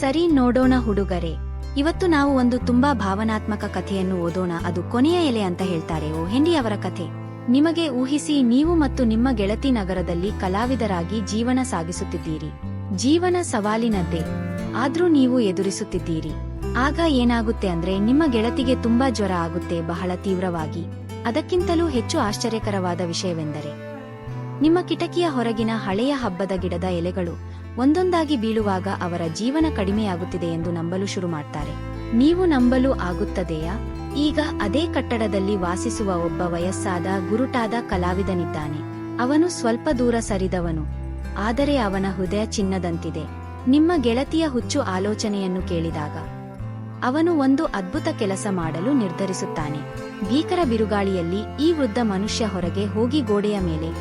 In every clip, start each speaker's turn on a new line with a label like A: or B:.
A: ಸರಿ ನೋಡೋಣ ಹುಡುಗರೆ. ಇವತ್ತು ನಾವು ಒಂದು ತುಂಬಾ ಭಾವನಾತ್ಮಕ ಕಥೆಯನ್ನು ಓದೋಣ. ಅದು ಕೊನೆಯ ಎಲೆ ಅಂತ ಹೇಳ್ತಾರೆ. ಓ, ಹೆಂಡಿ ಅವರ ಕಥೆ. ನಿಮಗೆ ಊಹಿಸಿ ನೀವು ಮತ್ತು ನಿಮ್ಮ ಗೆಳತಿ ನಗರದಲ್ಲಿ ಕಲಾವಿದರಾಗಿ ಜೀವನ ಸಾಗಿಸುತ್ತಿದ್ದೀರಿ. ಜೀವನ ಸವಾಲಿನದ್ದೇ. ಆದ್ರೂ ನೀವು ಎದುರಿಸುತ್ತಿದ್ದೀರಿ. ಆಗ ಏನಾಗುತ್ತೆ ಅಂದ್ರೆ ನಿಮ್ಮ ಗೆಳತಿಗೆ ತುಂಬಾ ಜ್ವರ ಆಗುತ್ತೆ ಬಹಳ ತೀವ್ರವಾಗಿ. ಅದಕ್ಕಿಂತಲೂ ಹೆಚ್ಚು ಆಶ್ಚರ್ಯಕರವಾದ ವಿಷಯವೆಂದರೆ, ನಿಮ್ಮ ಕಿಟಕಿಯ ಹೊರಗಿನ ಹಳೆಯ ಹಬ್ಬದ ಗಿಡದ ಎಲೆಗಳು ಒಂದೊಂದಾಗಿ ಬೀಳುವಾಗ ಅವರ ಜೀವನ ಕಡಿಮೆಯಾಗುತ್ತಿದೆ ಎಂದು ನಂಬಲು ಶುರು ಮಾಡ್ತಾರೆ. ನೀವು ನಂಬಲು ಆಗುತ್ತದೆಯಾ? ಈಗ ಅದೇ ಕಟ್ಟಡದಲ್ಲಿ ವಾಸಿಸುವ ಒಬ್ಬ ವಯಸ್ಸಾದ ಗುರುಟಾದ ಕಲಾವಿದನಿದ್ದಾನೆ. ಅವನು ಸ್ವಲ್ಪ ದೂರ ಸರಿದವನು. ಆದರೆ ಅವನ ಹೃದಯ ಚಿನ್ನದಂತಿದೆ. ನಿಮ್ಮ ಗೆಳತಿಯ ಹುಚ್ಚು ಆಲೋಚನೆಯನ್ನು ಕೇಳಿದಾಗ ಅವನು ಒಂದು ಅದ್ಭುತ ಕೆಲಸ ಮಾಡಲು ನಿರ್ಧರಿಸುತ್ತಾನೆ. ಭೀಕರ ಬಿರುಗಾಳಿಯಲ್ಲಿ ಈ ವೃದ್ಧ ಮನುಷ್ಯ ಹೊರಗೆ ಹೋಗಿ ಗೋಡೆಯ ಮೇಲೆ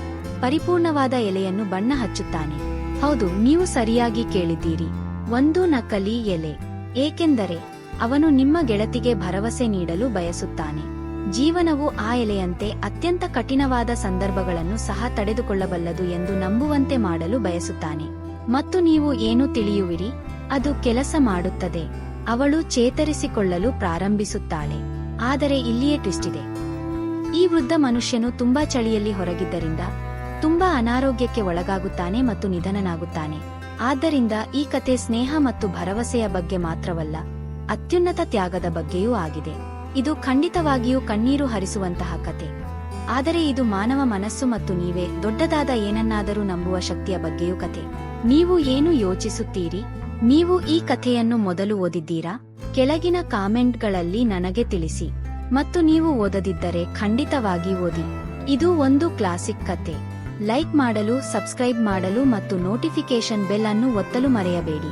A: ಪರಿಪೂರ್ಣವಾದ ಎಲೆಯನ್ನು ಬಣ್ಣ ಹಚ್ಚುತ್ತಾನೆ. ಹೌದು, ನೀವು ಸರಿಯಾಗಿ ಕೇಳಿದ್ದೀರಿ. ಒಂದು ನಕಲಿ ಎಲೆ. ಏಕೆಂದರೆ, ಅವನು ನಿಮ್ಮ ಗೆಳತಿಗೆ ಭರವಸೆ ನೀಡಲು ಬಯಸುತ್ತಾನೆ. ಜೀವನವು ಆ ಎಲೆಯಂತೆ ಅತ್ಯಂತ ಕಠಿಣವಾದ ಸಂದರ್ಭಗಳನ್ನು ಸಹ ತಡೆದುಕೊಳ್ಳಬಲ್ಲದು ಎಂದು ನಂಬುವಂತೆ ಮಾಡಲು ಬಯಸುತ್ತಾನೆ. ಮತ್ತು ನೀವು ಏನು ತಿಳಿಯುವಿರಿ? ಅದು ಕೆಲಸ ಮಾಡುತ್ತದೆ. ಅವಳು ಚೇತರಿಸಿಕೊಳ್ಳಲು ಪ್ರಾರಂಭಿಸುತ್ತಾಳೆ. ಆದರೆ ಇಲ್ಲಿಯೇ ಟ್ವಿಸ್ಟ್ ಇದೆ. ಈ ವೃದ್ಧ ಮನುಷ್ಯನು ತುಂಬಾ ಚಳಿಯಲ್ಲಿ ಹೊರಗಿದ್ದರಿಂದ ತುಂಬಾ ಅನಾರೋಗ್ಯಕ್ಕೆ ಒಳಗಾಗುತ್ತಾನೆ ಮತ್ತು ನಿಧನನಾಗುತ್ತಾನೆ. ಆದ್ದರಿಂದ ಈ ಕತೆ ಸ್ನೇಹ ಮತ್ತು ಭರವಸೆಯ ಬಗ್ಗೆ ಮಾತ್ರವಲ್ಲ, ಅತ್ಯುನ್ನತ ತ್ಯಾಗದ ಬಗ್ಗೆಯೂ ಆಗಿದೆ. ಇದು ಖಂಡಿತವಾಗಿಯೂ ಕಣ್ಣೀರು ಹರಿಸುವಂತಹ ಕತೆ. ಆದರೆ ಇದು ಮಾನವ ಮನಸ್ಸು ಮತ್ತು ನೀವೇ ದೊಡ್ಡದಾದ ಏನನ್ನಾದರೂ ನಂಬುವ ಶಕ್ತಿಯ ಬಗ್ಗೆಯೂ ಕತೆ. ನೀವು ಏನು ಯೋಚಿಸುತ್ತೀರಿ? ನೀವು ಈ ಕಥೆಯನ್ನು ಮೊದಲು ಓದಿದ್ದೀರಾ? ಕೆಳಗಿನ ಕಾಮೆಂಟ್ಗಳಲ್ಲಿ ನನಗೆ ತಿಳಿಸಿ. ಮತ್ತು ನೀವು ಓದದಿದ್ದರೆ ಖಂಡಿತವಾಗಿ ಓದಿ. ಇದು ಒಂದು ಕ್ಲಾಸಿಕ್ ಕತೆ. ಲೈಕ್ ಮಾಡಲು ಸಬ್ಸ್ಕ್ರೈಬ್ ಮಾಡಲು ಮತ್ತು ನೋಟಿಫಿಕೇಶನ್ ಬೆಲ್ ಅನ್ನು ಒತ್ತಲು ಮರೆಯಬೇಡಿ.